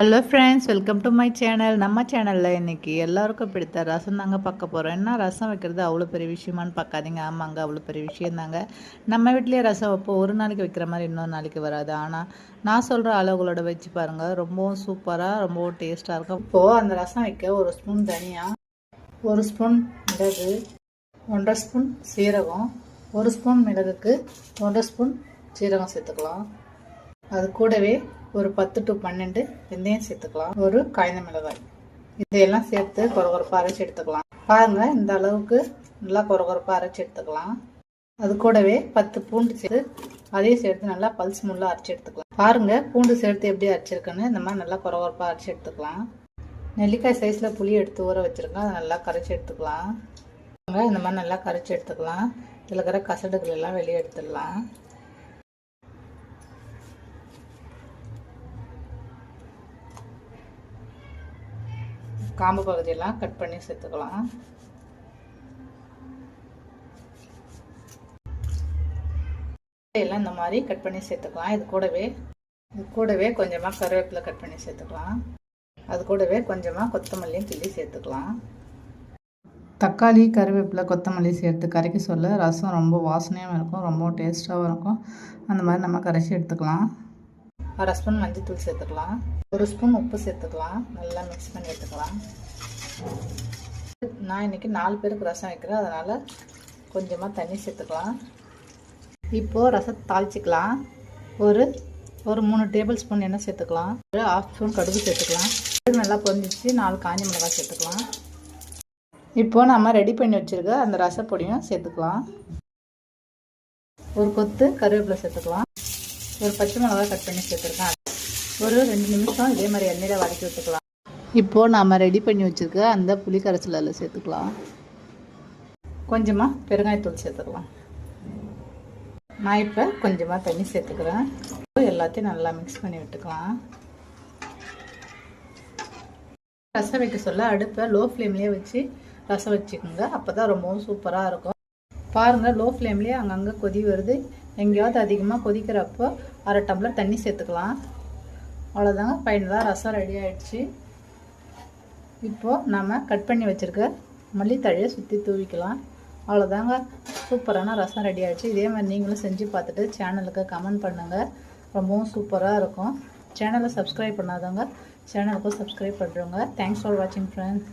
Hello friends welcome to my channel நம்ம சேனலில் இன்றைக்கி எல்லாருக்கும் பிடித்த ரசம் தாங்க பார்க்க போகிறோம் என்ன ரசம் வைக்கிறது? அவ்வளோ பெரிய விஷயமான்னு பார்க்காதீங்க. ஆமாங்க அவ்வளோ பெரிய விஷயம் தாங்க. நம்ம வீட்லேயே ரசம் வைப்போம். ஒரு நாளைக்கு வைக்கிற மாதிரி இன்னொரு நாளைக்கு வராது. ஆனால் நான் சொல்கிற அளவுகளோட வச்சு பாருங்கள் ரொம்பவும் சூப்பராக ரொம்பவும் டேஸ்ட்டாக இருக்கும். இப்போது அந்த ரசம் வைக்க ஒரு ஸ்பூன் தனியாக ஒரு ஸ்பூன் மிளகு ஒன்றரை ஸ்பூன் சீரகம் ஒரு ஸ்பூன் மிளகுக்கு ஒன்றரை ஸ்பூன் சீரகம் சேர்த்துக்கலாம். அது கூடவே ஒரு பத்து டு பன்னெண்டு வெந்தயம் சேர்த்துக்கலாம். ஒரு காய்ந்த மிளகாய். இதையெல்லாம் சேர்த்து கொரகொரப்பாக அரைச்சி எடுத்துக்கலாம். பாருங்கள் இந்த அளவுக்கு நல்லா கொரகொரப்பாக அரைச்சி எடுத்துக்கலாம். அது கூடவே பத்து பூண்டு சேர்த்து அதையும் சேர்த்து நல்லா பல்ஸ் முள்ளாக அரைச்சி எடுத்துக்கலாம். பாருங்கள் பூண்டு சேர்த்து எப்படி அரைச்சிருக்குன்னு இந்த மாதிரி நல்லா கொரகொரப்பாக அரைச்சி எடுத்துக்கலாம். நெல்லிக்காய் சைஸில் புளி எடுத்து ஊற வச்சுருக்கேன் அதை நல்லா கரைச்சி எடுத்துக்கலாம். இந்த மாதிரி நல்லா கரைச்சி எடுத்துக்கலாம். இதில் இருக்கிற கசடுகள் எல்லாம் வெளியே எடுத்துடலாம். காம்பு பகுதியெல்லாம் கட் பண்ணி சேர்த்துக்கலாம். எல்லாம் இந்த மாதிரி கட் பண்ணி சேர்த்துக்கலாம். இது கூடவே இது கூடவே கொஞ்சமாக கருவேப்பிலை கட் பண்ணி சேர்த்துக்கலாம். அது கூடவே கொஞ்சமாக கொத்தமல்லியும் கிள்ளி சேர்த்துக்கலாம். தக்காளி கருவேப்பிலை கொத்தமல்லி சேர்த்து கரைக்க சொல்ல ரசம் ரொம்ப வாசனையாகவும் இருக்கும் ரொம்ப டேஸ்ட்டாகவும் இருக்கும். அந்த மாதிரி நம்ம கரைச்சி எடுத்துக்கலாம். அரை ஸ்பூன் மஞ்சள்தூள் சேர்த்துக்கலாம். ஒரு ஸ்பூன் உப்பு சேர்த்துக்கலாம். நல்லா மிக்ஸ் பண்ணி எடுத்துக்கலாம். நான் இன்றைக்கி நாலு பேருக்கு ரசம் வைக்கிறேன். அதனால் கொஞ்சமாக தண்ணி சேர்த்துக்கலாம். இப்போது ரசத்தை தாளிச்சிக்கலாம். ஒரு ஒரு மூணு டேபிள் ஸ்பூன் எண்ணெய் சேர்த்துக்கலாம். ஒரு ஹாஃப் ஸ்பூன் கடுகு சேர்த்துக்கலாம். நல்லா பொரிஞ்சிச்சு. நாலு காஞ்சி மிளகாய் சேர்த்துக்கலாம். இப்போது நம்ம ரெடி பண்ணி வச்சுருக்க அந்த ரசப்பொடியும் சேர்த்துக்கலாம். ஒரு கொத்து கருவேப்பிலை சேர்த்துக்கலாம். ஒரு பச்சை மிளகா கட் பண்ணி சேர்த்துருக்கேன். ஒரு ரெண்டு நிமிஷம் இதே மாதிரி எண்ணெயில் வதக்கி விட்டுக்கலாம். இப்போது நாம் ரெடி பண்ணி வச்சுருக்க அந்த புளி கரைசல் அதில் சேர்த்துக்கலாம் கொஞ்சமாக பெருங்காயத்தூள் சேர்த்துக்கலாம். நான் இப்போ கொஞ்சமாக தண்ணி சேர்த்துக்கிறேன். எல்லாத்தையும் நல்லா மிக்ஸ் பண்ணி விட்டுக்கலாம். ரசம் வைக்க சொல்ல அடுப்பை லோ ஃப்ளேம்லேயே வச்சு ரசம் வச்சுக்கோங்க. அப்போ தான் ரொம்பவும் சூப்பராக இருக்கும். பாருங்கள் லோ ஃப்ளேம்லேயே அங்கங்கே கொதி வருது. எங்கேயாவது அதிகமாக கொதிக்கிறப்போ அரை டம்ளர் தண்ணி சேர்த்துக்கலாம். அவ்வளோதாங்க ஃபைனலாக ரசம் ரெடி ஆகிடுச்சு இப்போது நம்ம கட் பண்ணி வச்சுருக்க மல்லித்தழையை சுற்றி தூவிக்கலாம். அவ்வளோதாங்க சூப்பரான ரசம் ரெடி ஆகிடுச்சு இதே மாதிரி நீங்களும் செஞ்சு பார்த்துட்டு சேனலுக்கு கமெண்ட் பண்ணுங்கள் ரொம்பவும் சூப்பராக இருக்கும். சேனலை சப்ஸ்கிரைப் பண்ணாதவங்க சேனலுக்கும் சப்ஸ்கிரைப் பண்ணுறவங்க தேங்க்ஸ் ஃபார் வாட்சிங் ஃப்ரெண்ட்ஸ்